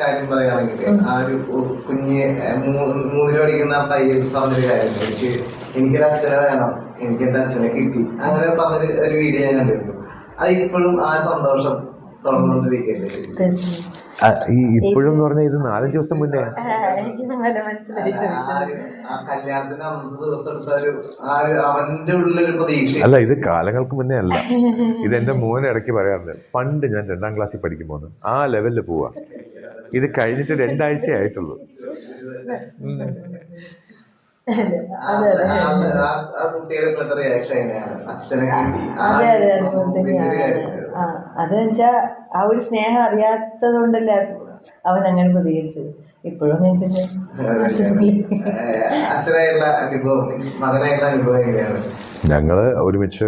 കാര്യം പറയുകയാണെങ്കിൽ ആ ഒരു കുഞ്ഞ് മൂന്നിൽ പഠിക്കുന്ന ആ പയ്യൻ പറഞ്ഞൊരു കാര്യം എനിക്ക് എനിക്കൊരു അച്ഛനെ വേണം. എനിക്ക് എന്റെ അച്ഛനെ കിട്ടി. അങ്ങനെ പറഞ്ഞൊരു ഒരു വീഡിയോ ഞാൻ കണ്ടിരുന്നു. അത് ഇപ്പോഴും ആ സന്തോഷം തുടർന്നുകൊണ്ടിരിക്കുകയല്ലേ. ഈ ഇപ്പോഴും എന്ന് പറഞ്ഞാൽ ഇത് നാലഞ്ച് ദിവസം മുന്നേ. അല്ല ഇത് കാലങ്ങൾക്ക് മുന്നേ അല്ല. ഇത് എന്റെ മോനെ ഇടയ്ക്ക് പറയാറുണ്ട് പണ്ട് ഞാൻ രണ്ടാം ക്ലാസ്സിൽ പഠിക്കുമ്പോൾ ആ ലെവലിൽ പോവാ. ഇത് കഴിഞ്ഞിട്ട് രണ്ടാഴ്ച ആയിട്ടുള്ളൂ. അതെന്നുവെച്ചാ ആ- ഒരു സ്നേഹം അറിയാത്തത് കൊണ്ടല്ലേ അവൻ അങ്ങനെ പ്രതികരിച്ചത്. ഇപ്പോഴും അങ്ങനെ തന്നെ ഏഹ് അനുഭവം മകനായിട്ടുള്ള അനുഭവം എങ്ങനെയാണ് ഞങ്ങൾ ഒരുമിച്ച്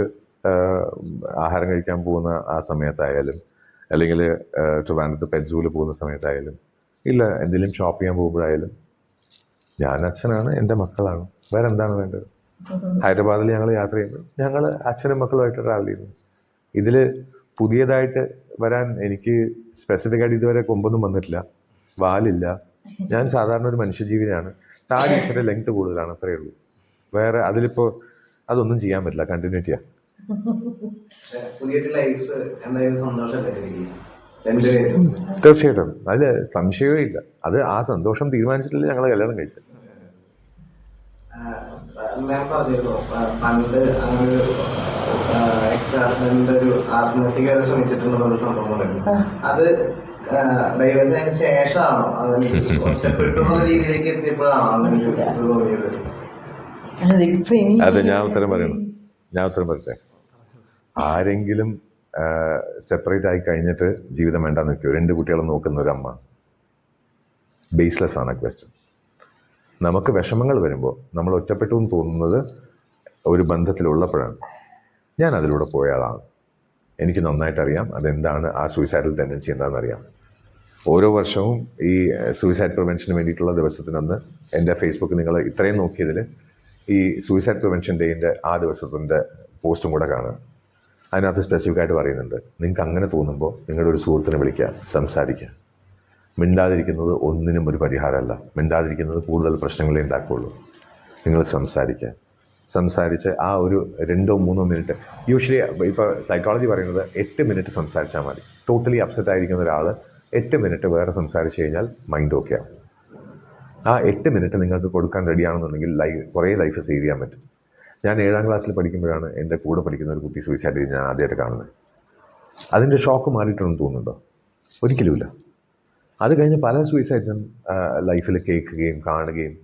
ആഹാരം കഴിക്കാൻ പോകുന്ന ആ സമയത്തായാലും അല്ലെങ്കിൽ ട്രിവാൻഡത്ത് പെറ്റ് പോകുന്ന സമയത്തായാലും ഇല്ല എന്തെങ്കിലും ഷോപ്പ് ചെയ്യാൻ പോകുമ്പോഴായാലും ഞാൻ അച്ഛനാണ് എന്റെ മക്കളാണ്. വേറെ എന്താണ് വേണ്ടത്? ഹൈദരാബാദിൽ ഞങ്ങൾ യാത്ര ചെയ്യുമ്പോൾ ഞങ്ങൾ അച്ഛനും മക്കളുമായിട്ട് ട്രാവൽ ചെയ്യുന്നു. ഇതിൽ പുതിയതായിട്ട് വരാൻ എനിക്ക് സ്പെസിഫിക് ആയിട്ട് ഇതുവരെ കൊമ്പൊന്നും വന്നിട്ടില്ല. വാലില്ല. ഞാൻ സാധാരണ ഒരു മനുഷ്യജീവിയാണ്. താഴെ ഇച്ചിരി ലെങ്ത് കൂടുതലാണ് അത്രയേ ഉള്ളൂ. വേറെ അതിലിപ്പോൾ അതൊന്നും ചെയ്യാൻ പറ്റില്ല കണ്ടിന്യൂറ്റിയാണ് പുതിയൊരു ലൈഫ് എന്തായാലും സന്തോഷമല്ലേ തീർച്ചയായിട്ടും. അതിൽ സംശയവും ഇല്ല അത് ആ സന്തോഷം തീരുമാനിച്ചിട്ടില്ല ഞങ്ങൾ കല്യാണം കഴിച്ചത്. മാം പറഞ്ഞിരുന്നു. ആ, പണ്ട് അങ്ങനെ ഒരു എക്സ് ഹസ്ബൻഡിന്റെ ഒരു ആത്മഹത്യക്ക് വരെ ശ്രമിച്ചിട്ടുണ്ടെന്നുള്ള സംഭവം അത് ഡൈവേഴ്സിന് ശേഷമാണോ? അങ്ങനെ രീതിയിലേക്ക് എത്തിയപ്പോഴാണോ അങ്ങനെ തോന്നിയത്? അതെ ഞാൻ ഉത്തരം പറയണം. ഞാൻ ഉത്തരം പറയട്ടെ? ആരെങ്കിലും സെപ്പറേറ്റ് ആയി കഴിഞ്ഞിട്ട് ജീവിതം വേണ്ടാന്ന് വെക്കുമോ രണ്ട് കുട്ടികളെ നോക്കുന്ന ഒരു അമ്മ. ബേസ്ലെസ് ആണ് ക്വസ്റ്റ്യൻ നമുക്ക് വിഷമങ്ങൾ വരുമ്പോൾ നമ്മൾ ഒറ്റപ്പെട്ടു എന്ന് തോന്നുന്നത് ഒരു ബന്ധത്തിലുള്ളപ്പോഴാണ്. ഞാൻ അതിലൂടെ പോയ ആളാണ്. എനിക്ക് നന്നായിട്ട് അറിയാം അതെന്താണ് ആ സൂയിസൈഡൽ ടെൻഡൻസി എന്താണെന്ന് അറിയാം. ഓരോ വർഷവും ഈ സൂയിസൈഡ് പ്രിവെൻഷന് വേണ്ടിയിട്ടുള്ള ദിവസത്തിനന്ന് എന്റെ ഫേസ്ബുക്ക് നിങ്ങൾ ഇത്രയും നോക്കിയതിൽ ഈ സൂയിസൈഡ് പ്രിവെൻഷൻ ഡേയിന്റെ ആ ദിവസത്തിന്റെ പോസ്റ്റും കൂടെ കാണുക. അതിനകത്ത് സ്പെസിഫിക് ആയിട്ട് പറയുന്നുണ്ട്. നിങ്ങൾക്ക് അങ്ങനെ തോന്നുമ്പോൾ നിങ്ങളുടെ ഒരു സുഹൃത്തിനെ വിളിക്കുക സംസാരിക്കുക. മിണ്ടാതിരിക്കുന്നത് ഒന്നിനും ഒരു പരിഹാരമല്ല. മിണ്ടാതിരിക്കുന്നത് കൂടുതൽ പ്രശ്നങ്ങളെ ഉണ്ടാക്കുകയുള്ളൂ. നിങ്ങൾ സംസാരിക്കുക. സംസാരിച്ച് ആ ഒരു രണ്ടോ മൂന്നോ മിനിറ്റ് യൂഷ്വലി ഇപ്പോൾ സൈക്കോളജി പറയുന്നത് എട്ട് മിനിറ്റ് സംസാരിച്ചാൽ മതി. ടോട്ടലി അപ്സെറ്റ് ആയിരിക്കുന്ന ഒരാൾ എട്ട് മിനിറ്റ് വേറെ സംസാരിച്ച് കഴിഞ്ഞാൽ മൈൻഡ് ഓക്കെ ആവും. ആ എട്ട് മിനിറ്റ് നിങ്ങൾക്ക് കൊടുക്കാൻ റെഡിയാണെന്നുണ്ടെങ്കിൽ ലൈഫ് കുറേ ലൈഫ് സേവ് ചെയ്യാൻ പറ്റും. ഞാൻ ഏഴാം ക്ലാസ്സിൽ പഠിക്കുമ്പോഴാണ് എന്റെ കൂടെ പഠിക്കുന്ന ഒരു കുട്ടി സൂയിസൈഡ് ചെയ്ത് ഞാൻ ആദ്യമായിട്ട് കാണുന്നത്. അതിന്റെ ഷോക്ക് മാറിയിട്ടുണ്ടെന്ന് തോന്നുന്നുണ്ടോ? ഒരിക്കലുമില്ല അത് കഴിഞ്ഞ് പല സൂയിസൈഡ്സും ലൈഫിൽ കേൾക്കുകയും കാണുകയും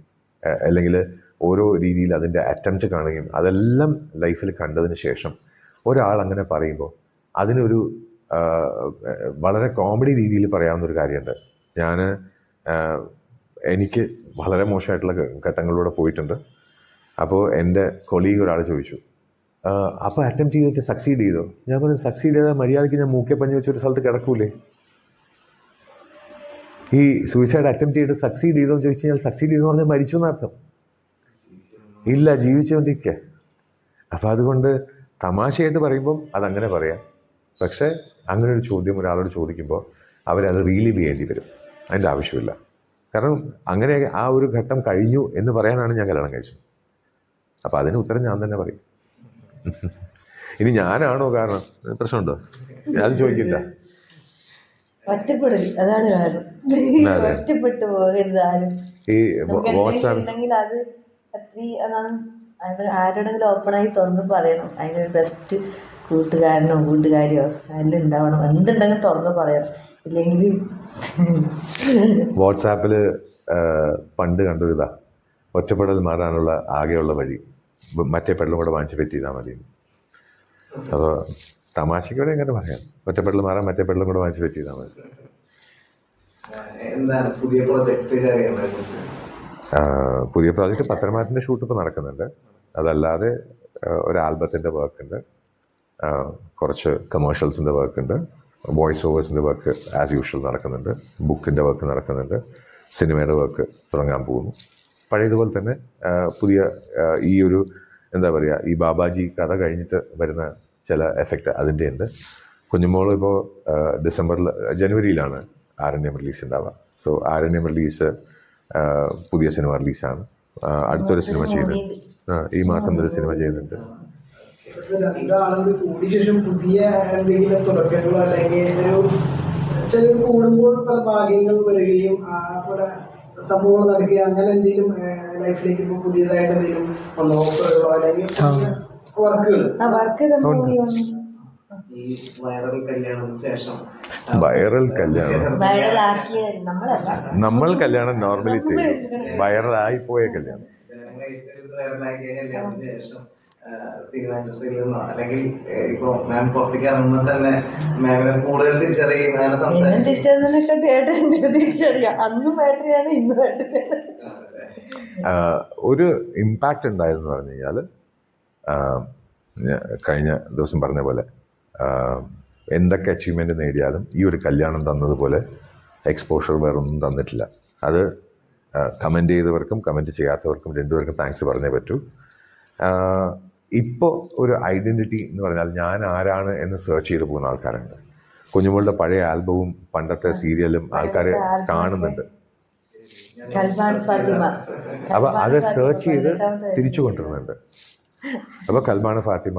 അല്ലെങ്കിൽ ഓരോ രീതിയിൽ അതിന്റെ അറ്റംപ്റ്റ് കാണുകയും അതെല്ലാം ലൈഫിൽ കണ്ടതിന് ശേഷം ഒരാൾ അങ്ങനെ പറയുമ്പോൾ അതിനൊരു വളരെ കോമഡി രീതിയിൽ പറയാവുന്ന ഒരു കാര്യമുണ്ട്. ഞാൻ എനിക്ക് വളരെ മോശമായിട്ടുള്ള ഘട്ടങ്ങളിലൂടെ പോയിട്ടുണ്ട്. അപ്പോൾ എന്റെ കൊളീഗ് ഒരാൾ ചോദിച്ചു അപ്പോൾ അറ്റംപ്റ്റ് ചെയ്തിട്ട് സക്സീഡ് ചെയ്തോ? ഞാൻ പറഞ്ഞു സക്സീഡ് ചെയ്താൽ മര്യാദയ്ക്ക് ഞാൻ മൂക്കെ പഞ്ഞ് വെച്ചൊരു സ്ഥലത്ത് കിടക്കൂലേ? ഈ സൂയിസൈഡ് അറ്റംപ്റ്റ് ചെയ്തിട്ട് സക്സീഡ് ചെയ്തോ എന്ന് ചോദിച്ചു കഴിഞ്ഞാൽ സക്സീഡ് ചെയ്തെന്ന് പറഞ്ഞാൽ മരിച്ചു എന്നർത്ഥം ഇല്ല ജീവിച്ചുകൊണ്ടിരിക്കുക അപ്പോൾ അതുകൊണ്ട് തമാശയായിട്ട് പറയുമ്പം അതങ്ങനെ പറയാം. പക്ഷേ അങ്ങനെ ഒരു ചോദ്യം ഒരാളോട് ചോദിക്കുമ്പോൾ അവരത് റീലീവ് ചെയ്യേണ്ടി വരും. അതിന്റെ ആവശ്യമില്ല. കാരണം അങ്ങനെ ആ ഒരു ഘട്ടം കഴിഞ്ഞു എന്ന് പറയാനാണ് ഞാൻ കല്യാണം കഴിച്ചത്. അപ്പോൾ അതിന് ഉത്തരം ഞാൻ തന്നെ പറയും. ഇനി ഞാനാണോ കാരണം? പ്രശ്നമുണ്ടോ? ഞാൻ ചോദിക്കില്ല. ഒറ്റപ്പെടൽ അതാണ് കാരണം ഒറ്റപ്പെട്ടു പോകരുത് ആരും. ഈ വാട്സാപ്പ് അത് അത് ആരോടെങ്കിലും ഓപ്പണായി തുറന്ന് പറയണം. അതിനൊരു ബെസ്റ്റ് കൂട്ടുകാരനോ കൂട്ടുകാരിയോ അതിൽ ഉണ്ടാവണം. എന്തുണ്ടെങ്കിലും തുറന്ന് പറയണം. ഇല്ലെങ്കിൽ വാട്സാപ്പിൽ പണ്ട് കണ്ടു ഇതാ ഒറ്റപ്പെടൽ മാറാനുള്ള ആകെയുള്ള വഴി. മറ്റേ പെടലും കൂടെ വാങ്ങിച്ച് ഫിറ്റ് ചെയ്താൽ മതി. അപ്പോൾ തമാശയ്ക്ക് എങ്ങനെ പറയാം? ഒറ്റപ്പെടൽ മാറാൻ മറ്റേ പെടലും കൂടെ വാങ്ങിച്ച് ഫിറ്റ് ചെയ്താൽ മതി. എന്താണ് പുതിയ പുതിയ പ്രോജക്റ്റ് പത്തനംതിട്ടന്റെ ഷൂട്ട് ഇപ്പോൾ നടക്കുന്നുണ്ട്. അതല്ലാതെ ഒരു ആൽബത്തിന്റെ വർക്കുണ്ട്. കുറച്ച് കമേഴ്ഷ്യൽസിന്റെ വർക്കുണ്ട്. വോയിസ് ഓവേഴ്സിന്റെ വർക്ക് ആസ് യൂഷ്വൽ നടക്കുന്നുണ്ട്. ബുക്കിന്റെ വർക്ക് നടക്കുന്നുണ്ട്. സിനിമയുടെ വർക്ക് തുടങ്ങാൻ പോകുന്നു. പഴയതുപോലെ തന്നെ പുതിയ ഈ ഒരു എന്താ പറയുക ഈ ബാബാജി കഥ കഴിഞ്ഞിട്ട് വരുന്ന ചില എഫക്റ്റ് അതിന്റെ ഉണ്ട് കുഞ്ഞുമോൾ ഇപ്പോൾ ഡിസംബറിൽ ജനുവരിയിലാണ് ആരണ്യം റിലീസ് ഉണ്ടാവുക സോ ആരണ്യം റിലീസ് പുതിയ സിനിമ റിലീസാണ് അടുത്തൊരു സിനിമ ചെയ്യുന്നുണ്ട് ഈ മാസം ഒരു സിനിമ കൂടിയ ശേഷം പുതിയ എന്തെങ്കിലും തുടക്കങ്ങളോ അല്ലെങ്കിൽ ഒരു ചില കൂടുമ്പോൾ പല ഭാഗ്യങ്ങൾ വരികയും സംഭവങ്ങൾ നടക്കുക അങ്ങനെ എന്തെങ്കിലും ലൈഫിലേക്ക് ഇപ്പൊ പുതിയതായിട്ട് എന്തെങ്കിലും വന്നോ? ഓഫറുകളോ അല്ലെങ്കിൽ വർക്കുകൾ. ഈ വൈറൽ കല്യാണത്തിന് ശേഷം. വൈറൽ കല്യാണം. നമ്മൾ കല്യാണം നോർമലി ചെയ്യും. വൈറലായി പോയ കല്യാണം. ശേഷം. സിനിമ ഇൻഡസ്ട്രിയിൽ നിന്നോ? അല്ലെങ്കിൽ ഏഹ്, ഇപ്പൊ മാം പുറത്തേക്ക് ഇറങ്ങുമ്പോൾ തന്നെ മാമിനെ കൂടുതൽ തിരിച്ചറിയും അങ്ങനെ എന്നും സംസാരിക്കും. തിരിച്ചറിഞ്ഞതിനൊക്കെ ഏട്ടൻ എന്നെ തിരിച്ചറിയാം. അന്നും ബാറ്ററിയാണ് ഇന്നും ബാറ്ററിയാണ് ആഹ് ഒരു ഇമ്പാക്റ്റ് ഉണ്ടായിരുന്നു പറഞ്ഞു കഴിഞ്ഞാൽ കഴിഞ്ഞ ദിവസം പറഞ്ഞ പോലെ എന്തൊക്കെ അച്ചീവ്മെന്റ് നേടിയാലും ഈ ഒരു കല്യാണം തന്നതുപോലെ എക്സ്പോഷർ വേറൊന്നും തന്നിട്ടില്ല. അത് കമന്റ് ചെയ്തവർക്കും കമന്റ് ചെയ്യാത്തവർക്കും രണ്ടുപേർക്കും താങ്ക്സ് പറഞ്ഞേ പറ്റൂ. ഇപ്പോൾ ഒരു ഐഡന്റിറ്റി എന്ന് പറഞ്ഞാൽ ഞാൻ ആരാണ് എന്ന് സെർച്ച് ചെയ്ത് പോകുന്ന ആൾക്കാരുണ്ട്. കുഞ്ഞുമോളുടെ പഴയ ആൽബവും പണ്ടത്തെ സീരിയലും ആൾക്കാരെ കാണുന്നുണ്ട്. അപ്പൊ അത് സെർച്ച് ചെയ്ത് തിരിച്ചു കൊണ്ടുവരുന്നുണ്ട്. അപ്പൊ കൽബാണ് ഫാത്തിമ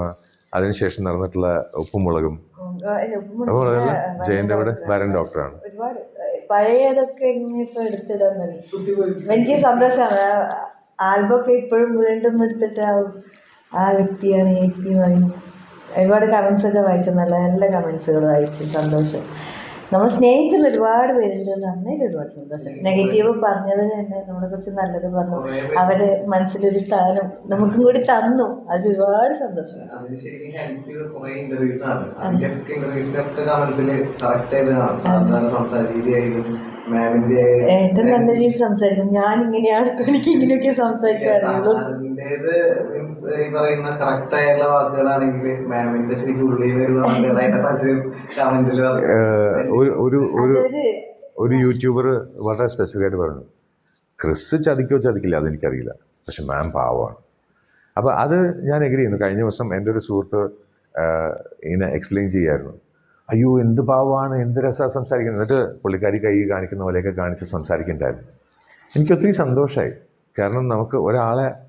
അതിനുശേഷം നടന്നിട്ടുള്ള ഉപ്പുമുളകും ഉപ്പുമുളകല്ല ജയന്റെ അവിടെ വരൻ ഡോക്ടറാണ്. പഴയതൊക്കെ എനിക്ക് സന്തോഷമാണ്. ആൽബമൊക്കെ ഇപ്പോഴും വീണ്ടും എടുത്തിട്ട് ആ വ്യക്തിയാണ് ഈ വ്യക്തി എന്ന് പറയുന്നത് ഒരുപാട് കമൻസ് ഒക്കെ വായിച്ചു. നല്ല നല്ല കമൻസുകൾ വായിച്ചു. സന്തോഷം. നമ്മൾ സ്നേഹിക്കുന്ന ഒരുപാട് പേരുണ്ട് നന്നായിട്ട് ഒരുപാട് സന്തോഷം. നെഗറ്റീവ് പറഞ്ഞതിന് തന്നെ നമ്മളെ കുറിച്ച് നല്ലത് പറഞ്ഞു. അവർ മനസ്സിലൊരു സ്ഥാനം നമുക്കും കൂടി തന്നു. അത് ഒരുപാട് സന്തോഷം. ഏറ്റവും ഏട്ടൻ നല്ല രീതിയിൽ സംസാരിക്കും. ഞാൻ ഇങ്ങനെയാണ് എനിക്ക് ഇങ്ങനെയൊക്കെ മീൻസ് ഈ പറയുന്ന കറക്റ്റ് ആയിട്ടുള്ള വാക്കുകളാണെങ്കിൽ മാമിന്റെ ശരിക്കും ഉള്ളിൽ വരുന്ന കമന്റിൽ ഒരു ഒരു ഒരു ഒരു യൂട്യൂബർ വളരെ സ്പെസിഫിക് ആയിട്ട് പറഞ്ഞു. ക്രിസ് ചതിക്കോ ചതിക്കില്ല അതെനിക്കറിയില്ല. പക്ഷെ മാം പാവമാണ്. അപ്പോൾ അത് ഞാൻ എഗ്രി ചെയ്യുന്നു. കഴിഞ്ഞ ദിവസം എന്റെ ഒരു സുഹൃത്ത് ഇങ്ങനെ എക്സ്പ്ലെയിൻ ചെയ്യായിരുന്നു. അയ്യോ എന്ത് പാവമാണ് എന്ത് രസമാണ് സംസാരിക്കുന്നത്. എന്നിട്ട് പുള്ളിക്കാരി കൈ കാണിക്കുന്ന പോലെയൊക്കെ കാണിച്ച് സംസാരിക്കണ്ടായിരുന്നു എനിക്ക് ഒത്തിരി സന്തോഷമായി കാരണം നമുക്ക് ഒരാളെ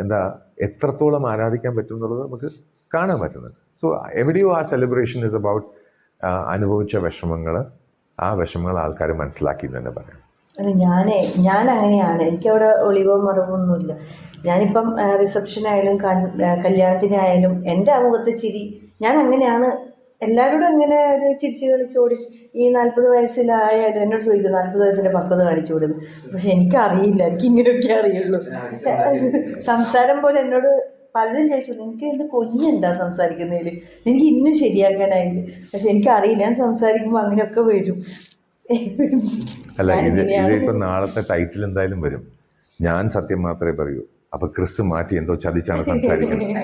എന്താ എത്രത്തോളം ആരാധിക്കാൻ പറ്റും എന്നുള്ളത് നമുക്ക് കാണാൻ പറ്റുന്നുണ്ട്. സോ എവിടെയോ ആ സെലിബ്രേഷൻ ഇസ് അബൌട്ട് അനുഭവിച്ച വിഷമങ്ങൾ ആ വിഷമങ്ങൾ ആൾക്കാർ മനസ്സിലാക്കി എന്ന് തന്നെ പറയാം ഞാനേ ഞാൻ അങ്ങനെയാണ് എനിക്കവിടെ ഒളിവോ മറവൊന്നുമില്ല ഞാനിപ്പം റിസപ്ഷനായാലും കല്യാണത്തിനായാലും എന്റെ ആ മുഖത്തെ ചിരി ഞാൻ അങ്ങനെയാണ് എല്ലാവരോടും അങ്ങനെ ഒരു ചിരിച്ച് കളിച്ചോടി ഈ നാൽപ്പത് വയസ്സിലായാലും എന്നോട് ചോദിക്കും നാൽപ്പത് വയസ്സിന്റെ പക്വത കാണിച്ചു കൊടുക്കും പക്ഷെ എനിക്കറിയില്ല എനിക്ക് ഇങ്ങനെയൊക്കെ അറിയുള്ളൂ. സംസാരം പോലെ എന്നോട് പലരും ചോദിച്ചു എനിക്ക് എന്ത് കുഞ്ഞെന്താ സംസാരിക്കുന്നതിൽ എനിക്ക് ഇന്നും ശരിയാക്കാനായില്ല പക്ഷെ എനിക്കറിയില്ല ഞാൻ സംസാരിക്കുമ്പോൾ അങ്ങനെയൊക്കെ വരും. അല്ല ഇത് ഇതിപ്പോ നാളത്തെ ടൈറ്റിൽ എന്തായാലും വരും. ഞാൻ സത്യം മാത്രമേ പറയൂ. അപ്പൊ ക്രിസ് മാറ്റി എന്തോ ചതിച്ചാണ് സംസാരിക്കുന്നത്.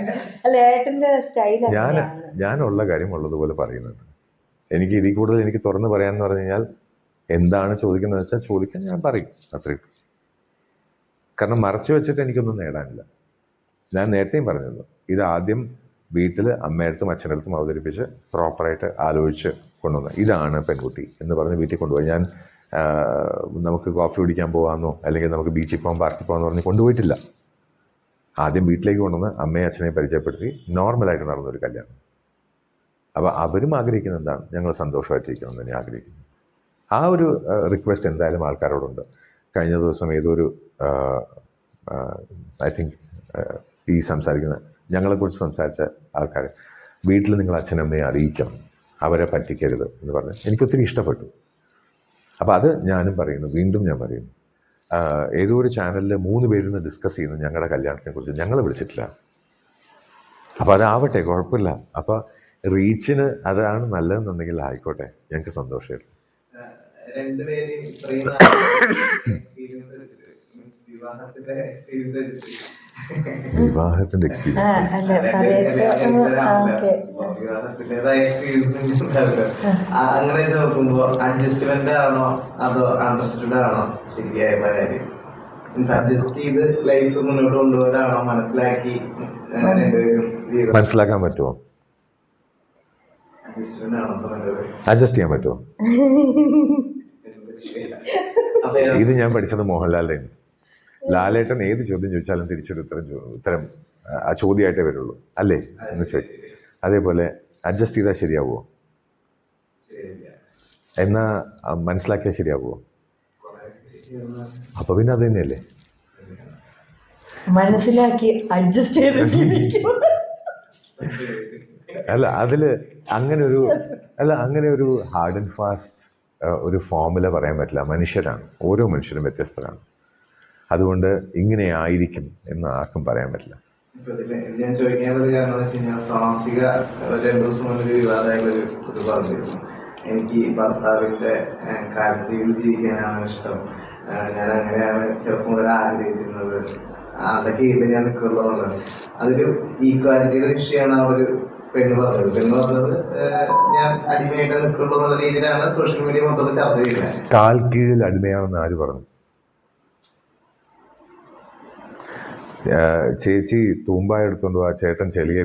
ഞാൻ ഞാനുള്ള കാര്യം ഉള്ളതുപോലെ പറയുന്നുണ്ട്. എനിക്ക് ഇതിൽ കൂടുതൽ എനിക്ക് തുറന്ന് പറയാന്ന് പറഞ്ഞു കഴിഞ്ഞാൽ എന്താണ് ചോദിക്കുന്നത് വെച്ചാൽ ചോദിക്കാൻ ഞാൻ പറയും. അത്രയും കാരണം മറച്ചു വെച്ചിട്ട് എനിക്കൊന്നും നേടാനില്ല. ഞാൻ നേരത്തെയും പറഞ്ഞിരുന്നു. ഇത് ആദ്യം വീട്ടിൽ അമ്മയടുത്തും അച്ഛനടുത്തും അവതരിപ്പിച്ച് പ്രോപ്പറായിട്ട് ആലോചിച്ച് കൊണ്ടുവന്ന. ഇതാണ് പെൺകുട്ടി എന്ന് പറഞ്ഞ് വീട്ടിൽ കൊണ്ടുപോയി. ഞാൻ നമുക്ക് കോഫി കുടിക്കാൻ പോകാമെന്നോ അല്ലെങ്കിൽ നമുക്ക് ബീച്ചിൽ പോകാൻ പാർക്കിൽ പോകാമെന്ന് പറഞ്ഞ് കൊണ്ടുപോയിട്ടില്ല. ആദ്യം വീട്ടിലേക്ക് കൊണ്ടുവന്ന് അമ്മയെ അച്ഛനെ പരിചയപ്പെടുത്തി. നോർമലായിട്ട് നടന്നൊരു കല്യാണം. അപ്പോൾ അവരും ആഗ്രഹിക്കുന്നത് എന്താണ്? ഞങ്ങൾ സന്തോഷമായിട്ടിരിക്കണം എന്ന് ആഗ്രഹിക്കുന്നു. ആ ഒരു റിക്വസ്റ്റ് എന്തായാലും ആൾക്കാരോടുണ്ട്. കഴിഞ്ഞ ദിവസം ഏതൊരു ഐ തിങ്ക് ഈ സംസാരിക്കുന്ന ഞങ്ങളെക്കുറിച്ച് സംസാരിച്ച ആൾക്കാർ വീട്ടിൽ നിങ്ങൾ അച്ഛനമ്മയെ അറിയിക്കണം. അവരെ പറ്റിക്കരുത് എന്ന് പറഞ്ഞ് എനിക്കൊത്തിരി ഇഷ്ടപ്പെട്ടു. അപ്പോൾ അത് ഞാനും പറയുന്നു വീണ്ടും ഞാൻ പറയുന്നു. ഏതോ ഒരു ചാനലിൽ മൂന്ന് പേരിന്ന് ഡിസ്കസ് ചെയ്യുന്നു ഞങ്ങളുടെ കല്യാണത്തെക്കുറിച്ച് ഞങ്ങൾ വിളിച്ചിട്ടില്ല. അപ്പോൾ അതാവട്ടെ കുഴപ്പമില്ല. അപ്പോൾ റീച്ചിന് അതാണ് നല്ലതെന്നുണ്ടെങ്കിൽ ആയിക്കോട്ടെ. ഞങ്ങൾക്ക് സന്തോഷമായിരുന്നു. വിവാഹത്തിന്റെ എക്സ്പീരിയൻസ് അങ്ങനെ നോക്കുമ്പോ അഡ്ജസ്റ്റ്മെന്റ് ആണോ അതോ അണ്ടർസ്റ്റുഡ് ആണോ? ശരിയായ കാര്യം അഡ്ജസ്റ്റ് ചെയ്ത് ലൈഫ് മുന്നോട്ട് കൊണ്ടുപോകാനാണോ മനസ്സിലാക്കി മനസ്സിലാക്കാൻ പറ്റുമോ അഡ്ജസ്റ്റ്മെന്റ് ആണോ അപ്പൊ നല്ലത് അഡ്ജസ്റ്റ് ചെയ്യാൻ പറ്റുമോ? ഇത് ഞാൻ പഠിച്ചത് മോഹൻലാലിന്റെ ലാലേട്ടൻ ഏത് ചോദ്യം ചോദിച്ചാലും തിരിച്ചൊരു ഉത്തരം ഉത്തരം ആ, ചോദ്യമായിട്ടേ വരുള്ളൂ. അല്ലേ? എന്ന് ചോദിക്കും അതേപോലെ അഡ്ജസ്റ്റ് ചെയ്താൽ ശരിയാവുമോ. എന്നാ മനസ്സിലാക്കിയാൽ ശരിയാവുമോ? അപ്പൊ പിന്നെ അത് തന്നെയല്ലേ? മനസ്സിലാക്കി അഡ്ജസ്റ്റ് ചെയ്ത് അല്ല അതിൽ അങ്ങനെ ഒരു അല്ല അങ്ങനെ ഒരു ഹാർഡ് ആൻഡ് ഫാസ്റ്റ് ഒരു ഫോമുല പറയാൻ പറ്റില്ല. മനുഷ്യരാണ്. ഓരോ മനുഷ്യരും വ്യത്യസ്തരാണ്. അതുകൊണ്ട് ഇങ്ങനെ ആയിരിക്കും എന്ന് ആർക്കും പറയാൻ പറ്റില്ല. ഞാൻ രണ്ടു ദിവസം എനിക്ക് ഭർത്താവിന്റെ കാര്യത്തിൽ ജീവിക്കാനാണ് ഇഷ്ടം. ഞാൻ അങ്ങനെയാണ് ചെറുപ്പം മുതൽ ആഗ്രഹിച്ചിരുന്നത്. അതൊക്കെ ഇവിടെ ഞാൻ നിൽക്കുള്ളൂ അതൊരു ഈക്വാലിറ്റിയുടെ വിഷയമാണ് ആ ഒരു പെണ്ണ് പറഞ്ഞത് പെണ്ണ് പറഞ്ഞത് ഞാൻ അടിമയായിട്ട് നിൽക്കുള്ളൂ എന്നുള്ള രീതിയിലാണ് സോഷ്യൽ മീഡിയ മൊത്തം ചർച്ച ചെയ്യുന്നത്. കാൽ കീഴിൽ അടിമയാണെന്ന് ആര് പറഞ്ഞു? ചേച്ചി തൂമ്പായ എടുത്തോണ്ട് ആ ചേട്ടൻ ചെളിയെ